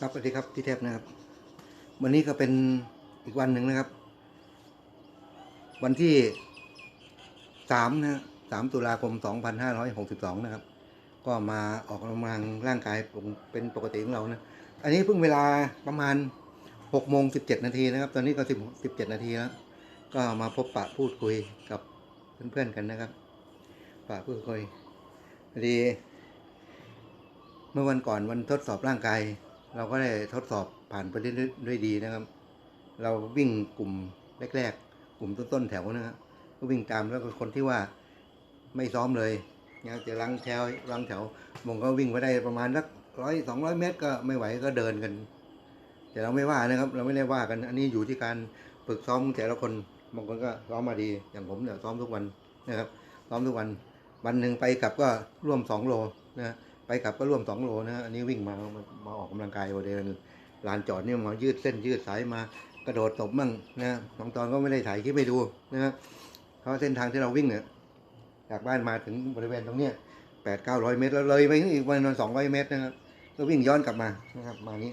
ครับสวัสดีครับพี่เทพนะครับ วันนี้ก็เป็นอีกวันหนึ่งนะครับ วันที่สามนะสามตุลาคมสองพันห้าร้อยหกสิบสองนะครับ ก็มาออกกำลังร่างกายเป็นปกติของเรานะ อันนี้เพิ่งเวลาประมาณหกโมงสิบเจ็ดนาทีนะครับ ตอนนี้ก็สิบสิบเจ็ดนาทีแล้ว ก็มาพบปะพูดคุยกับเพื่อนๆกันนะครับปะพูดคุยพอดี เมื่อวันก่อนวันทดสอบร่างกาย เราก็ได้ทดสอบผ่านไปได้ด้วยดีนะครับ เราวิ่งกลุ่มแรกๆ กลุ่มต้นๆแถวนะครับก็วิ่งตามแล้วก็คนที่ว่าไม่ซ้อมเลยนะจะลังแถวลังแถวมงก็วิ่งไปได้ประมาณสักร้อยสองร้อยเมตรก็ไม่ไหวก็เดินกัน แต่เราไม่ว่านะครับ เราไม่ได้ว่ากัน อันนี้อยู่ที่การฝึกซ้อมแต่ละคนบางคนก็ซ้อมมาดีอย่างผมเนี่ยซ้อมทุกวันนะครับ ซ้อมทุกวัน วันหนึ่งไปกลับก็ร่วมสองโลนะ ไปกลับก็ร่วมสองโลนะอันนี้วิ่งมามามาออกกำลังกายวันเดินลานจอดเนี่ยมายืดเส้นยืดสายมากระโดดตบมั่งนะน้องตอนก็ไม่ได้ถ่ายคลิปไปดูนะครับเพราะเส้นทางที่เราวิ่งเนี่ยจากบ้านมาถึงบริเวณตรงเนี้ยแปดเก้าร้อยเมตรแล้วเลยไปอีกประมาณสองร้อยเมตรนะครับก็วิ่งย้อนกลับมานะครับมานี้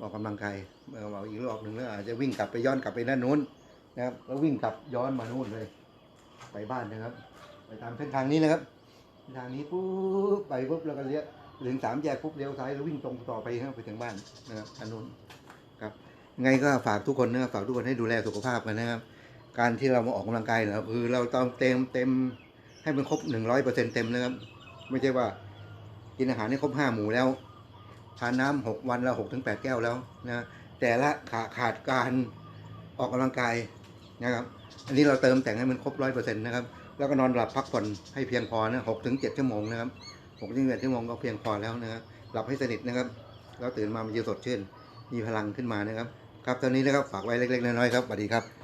ออกกำลังกายเอออาอีกรอบหนึ่งแล้วอาจจะวิ่งกลับไปย้อนกลับไปด้านนู้นนะครับแล้ววิ่งกลับย้อนมานู่นเลย ไปบ้านนะครับ ไปตามเส้นทางนี้นะครับ ทางนี้ปุ๊บไปปุ๊บแล้วก็เลี้ยวถึงสามแยกปุ๊บเลี้ยวซ้ายแล้ววิ่งตรงต่อไปครับไปถึงบ้านนะครับอันนู้นครับไงก็ฝากทุกคนนะครับฝากทุกคนให้ดูแลสุขภาพกันนะครับ การที่เรามาออกกำลังกายนะครับคือเราต้องเต็มเต็มให้มันครบหนึ่งร้อยเปอร์เซ็นเต็มนะครับ ไม่ใช่ว่ากินอาหารให้ครบห้าหมู่แล้วทานน้ำหกวันละหกถึงแปดแก้วแล้วนะแต่ละขาขาดการออกกำลังกายนะครับ อันนี้เราเติมแต่งให้มันครบร้อยเปอร์เซ็นต์นะครับ แล้วก็นอนหลับพักผ่อนให้เพียงพอนะหกถึงเจ็ดชั่วโมงนะครับหกถึงเจ็ดชั่วโมงก็เพียงพอแล้วนะครับหลับให้สนิทนะครับ แล้วตื่นมามันจะสดชื่น มีพลังขึ้นมานะครับ ครับตอนนี้นะครับฝากไว้เล็กๆน้อยๆครับสวัสดีครับ